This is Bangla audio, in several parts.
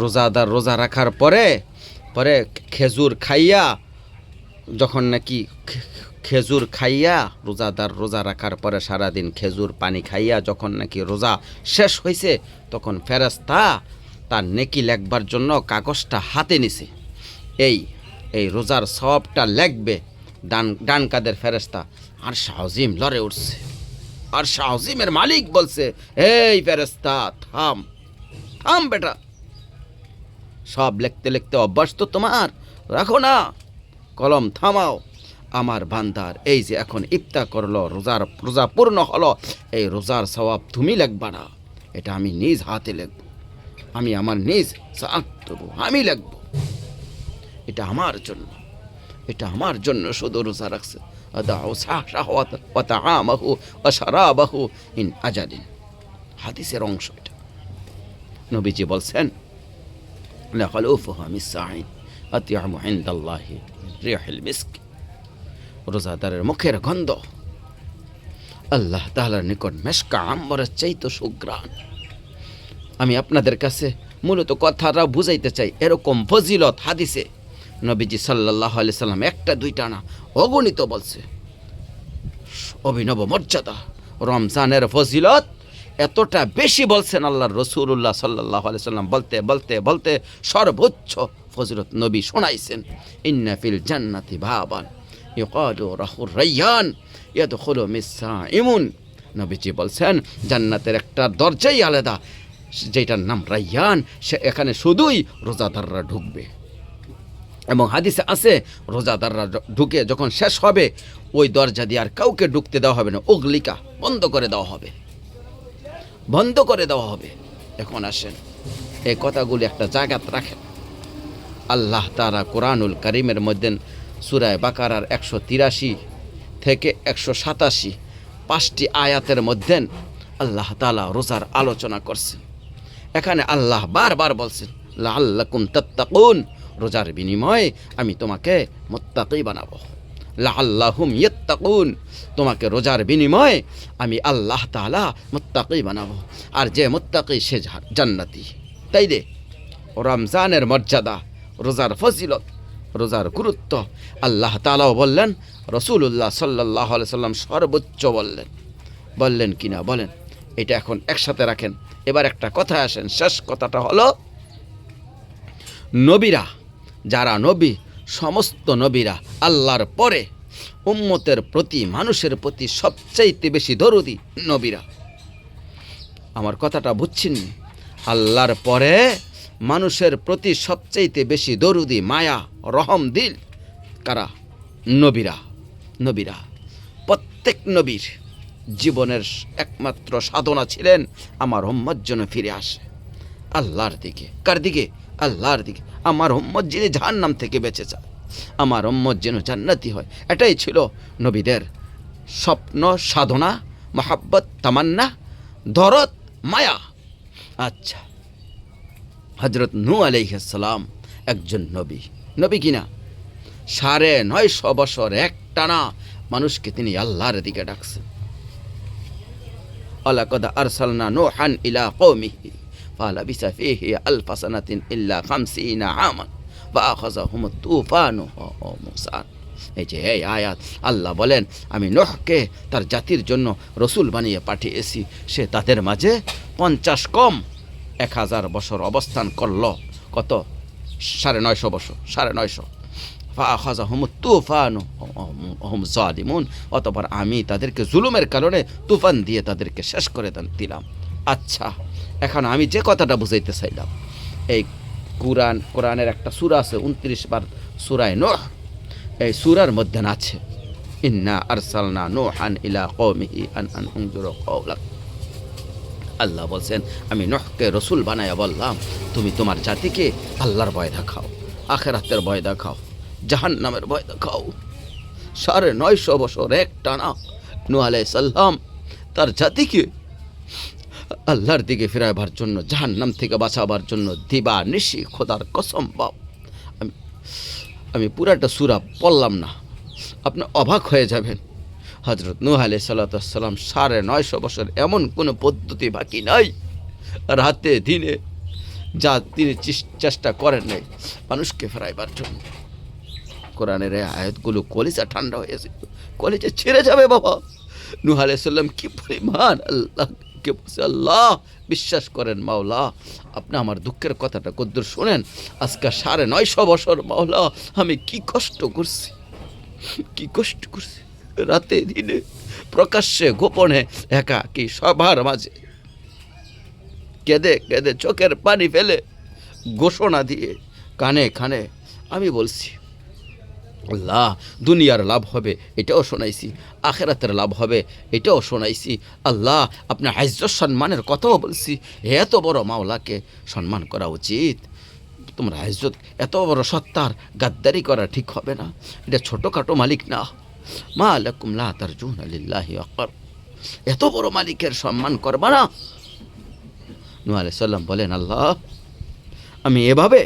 রোজাদার রোজা রাখার পরে পরে খেজুর খাইয়া, যখন নাকি খেজুর খাইয়া, রোজাদার রোজা রাখার পরে সারাদিন খেজুর পানি খাইয়া যখন নাকি রোজা শেষ হয়েছে তখন ফেরেস্তা তার নেকি লেখবার জন্য কাগজটা হাতে নিছে। এই এই রোজার সবটা লেখবে ডান ডান কাদের ফেরেস্তা আর শাহজিম লড়ে উঠছে। আর শাহজিমের মালিক বলছে, এই ফেরেস্তা থাম থাম বেটা। সব লিখতে লিখতে অভ্যাস তো তোমার? রাখো না। কলম থামাও। আমার বান্দার এই যে এখন ইফতা করল, রোজার রোজা পূর্ণ হলো, এই রোজার সওয়াব তুমি লেখবা না। এটা আমি নিজ হাতে লিখব। আমি আমার নিজ সাথ দেবো, আমি লিখব। এটা আমার জন্য। এটা আমার জন্য শুধু রোজা রাখছে। হাদিসের অংশ এটা। নবীজি বলছেন لخلوفها من الساعين أطيعم عند الله ريح المسك রোজাদারের মুখের গন্ধ আল্লাহ তাহলার নিকট মেশকা আম্বরের চাইতো সুগ্রাণ আমি আপনাদের কাছে মূলত কথাটা বুঝাইতে চাই এরকম ফজিলত হাদিসে নবীজি সাল্লাহ আলি সাল্লাম একটা দুইটা না অগণিত বলছে অভিনব মর্যাদা রমজানের ফজিলত এতটা বেশি বলছেন আল্লাহর রসুল্লাহ সাল্লাহ সাল্লাম, বলতে বলতে বলতে সর্বোচ্চ ফজরত নবী শোনাইছেন। ইন্নাফিল জান্নাতি ভাবান ইকালু রাহুর রাইয়ান ইয়াদখুলু মিসসাইমুন নবীজি বলছেন, জান্নাতের একটা দরজাই আলাদা, যেটার নাম রাইয়ান, সে এখানে শুধুই রোজাদাররা ঢুকবে। এবং হাদিসে আছে, রোজাদাররা ঢুকে যখন শেষ হবে, ওই দরজা দিয়ে আর কাউকে ঢুকতে দেওয়া হবে না অগ্লিকা বন্ধ করে দেওয়া হবে। বন্ধ করে দেওয়া হবে। এখন আসেন, এই কথাগুলি একটা জায়গাত রাখেন। আল্লাহ তারা কোরআনুল করিমের মধ্যে সুরায় বাকারার একশো তিরাশি থেকে একশো সাতাশি পাঁচটি আয়াতের মধ্যে আল্লাহ তালা রোজার আলোচনা করছেন। এখানে আল্লাহ বারবার বলছেন লাল্লাকুম তাত্তাকুন, রোজার বিনিময়ে আমি তোমাকে মোত্তাকি বানাবো। লাল্লাহুম ইয়ত্তাকুন তোমাকে রোজার বিনিময়ে আমি আল্লাহ তাআলা মোত্তাকি বানাবো। আর যে মোত্তাকি সে জান্নাতি। তাই দে, রমজানের মর্যাদা, রোজার ফজিলত, রোজার গুরুত্ব আল্লাহ তালাও বললেন রসুল্লাহ সাল্লাহ সাল্লাম সর্বোচ্চ বললেন। বললেন কিনা বলেন? এটা এখন একসাথে রাখেন। এবার একটা কথা আসেন। শেষ কথাটা হলো, নবীরা, যারা নবী সমস্ত নবীরা আল্লাহর পরে উম্মতের প্রতি, মানুষের প্রতি সবচাইতে বেশি দরদি নবীরা। আমার কথাটা বুঝছেন আল্লাহর পরে মানুষের প্রতি সবচাইতে বেশি দরুদি মায়া, রহম, দিল কারা? নবীরা নবীরা। প্রত্যেক নবীর জীবনের একমাত্র সাধনা ছিলেন আমার হম্মত জন্য ফিরে আসে। আল্লাহর দিকে, কার দিকে? আল্লাহর দিকে। আমার হম্মত যিনি জাহান্নাম থেকে বেঁচে যায়। আমার হম্মত যেন জান্নাতি হয়। এটাই ছিল নবীদের স্বপ্ন, সাধনা, মহাব্বত, তামান্না, দরদ, মায়া। আচ্ছা হজরত নু আলাইসালাম একজন নবী। নবী কিনা? সাড়ে নয়শো বছর এক টানা মানুষকে তিনি আল্লাহর দিকে ডাকছেন। আলাকদ আরসালনা নোহান ইলা কৌমিহি ফালাবিসা ফিহি আলফা সানাতিন ইল্লা খামসিনা আমান ও মুসান এই যে এই আয়াত আল্লাহ বলেন, আমি নোহকে তার জাতির জন্য রসুল বানিয়ে পাঠিয়েছি। সে তাদের মাঝে পঞ্চাশ কম এক হাজার বছর অবস্থান করল। কত? সাড়ে নয়শো বছর, সাড়ে নয়শো। তুফান অতপর আমি তাদেরকে জুলুমের কারণে তুফান দিয়ে তাদেরকে শেষ করে দিলাম। আচ্ছা। এখন আমি যে কথাটা বুঝাইতে চাইলাম, এই কোরআন, কোরআনের একটা সূরা আছে, উনত্রিশ বার সুরায় নোহ, এই সূরার মধ্যে আছে, ইন্না আরসালনা নোহান ইলা কওমিহি আন আন আল্লাহ বলছেন, আমি নহকে রসুল বানায়া বললাম, তুমি তোমার জাতিকে আল্লাহর ভয় দেখাও, আখেরাতের ভয় দেখাও জাহান নামের ভয় দেখাও। সাড়ে নয়শো বছর এক টানা নু সাল্লাম তার জাতিকে আল্লাহর দিকে ফেরাবার জন্য জাহান নাম থেকে বাঁচাবার জন্য দিবা নিশি, খোদার কসম বাপ। আমি আমি পুরাটা সুরা পড়লাম না। আপনি অবাক হয়ে যাবেন। হজরত নূহ আলাই সাল্লাম সাড়ে নয়শো বছর এমন কোনো পদ্ধতি বাকি নাই। রাতে, দিনে যা তিনি চেষ্টা করেন নাই, মানুষকে ফেরাইবার জন্য। কোরআনের আয়াতগুলো কলিজা ঠান্ডা হয়েছে কলিজা ছেড়ে যাবে বাবা। নুহ আলাইসাল্লাম কি পরিমাণ আল্লাহকে বলছে, আল্লাহ, বিশ্বাস করেন মাওলা, আপনি আমার দুঃখের কথাটা কদ্দুর শোনেন। আজকে সাড়ে নয়শো বছর, মাওলা, আমি কি কষ্ট করছি, কি কষ্ট করছি। রাতে দিনে, প্রকাশ্যে, গোপনে একা কি সবার মাঝে। কেঁদে কেঁদে চোখের পানি ফেলে, ঘোষণা দিয়ে, কানে কানে, আমি বলছি আল্লাহ, দুনিয়ার লাভ হবে, এটাও শোনাইছি, আখেরাতের লাভ হবে, এটাও শোনাইছি। আল্লাহ আপনার হাইজত সম্মানের কথাও বলছি, এত বড় মাওলাকে সম্মান করা উচিত। তোমরা হাইজত এত বড় সত্তার গাদ্দারি করা ঠিক হবে না। এটা ছোটোখাটো মালিক না। মা আলাকুম লা তারজুন আলিল্লাহি আকবর এত বড় মালিকের সম্মান করবা না। নু আলাই সাল্লাম বলেন, আল্লাহ, আমি এভাবে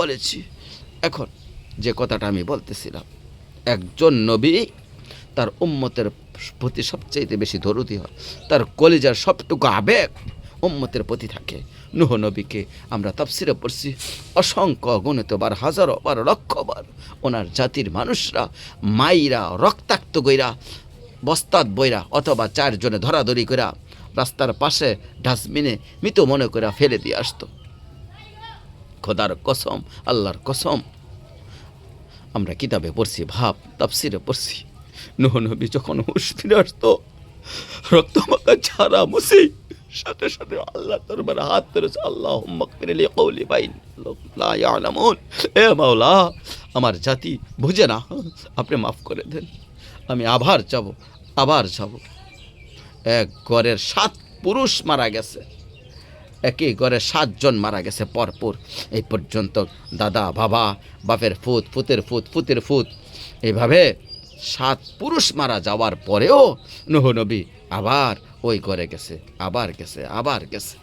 বলেছি, এখন যে কথাটা আমি বলতেছিলাম। একজন নবী তার উম্মতের প্রতি সবচাইতে বেশি দরদি হয়। তার কলিজার সবটুকু আবেগ উম্মতের প্রতি থাকে। নুহ নবীকে আমরা তাফসিরে পড়ছি, অসংখ্য গণিত বার হাজারো বার লক্ষ বার ওনার জাতির মানুষরা মাইরা, রক্তাক্ত গইরা বস্তাত বইরা অথবা চারজনে ধরাধরি কইরা রাস্তার পাশে ডাস্টবিনে মৃত মনে করে ফেলে দিয়ে আসতো। খোদার কসম, আল্লাহর কসম আমরা কিতাবে পড়ছি, ভাব, তাফসিরে পড়ছি। নুহ নবী যখন হুশ ফিরে আসতো রক্তমাখা ছাড়া মুসি, সাথে সাথে আল্লাহ দরবারে হাত ধরেছে আল্লাহ কৌলি বাইন মাওলা, আমার জাতি বুঝে না, আপনি মাফ করে দেন, আমি আবার যাব আবার যাব। এক ঘরের সাত পুরুষ মারা গেছে। একই ঘরে সাতজন মারা গেছে পরপর। এই পর্যন্ত দাদা, বাবা, বাপের ফুত, ফুতের ফুত ফুতের ফুত। এইভাবে সাত পুরুষ মারা যাওয়ার পরেও নহনবী আবার ওই ঘরে গেছে, আবার গেছে আবার গেছে।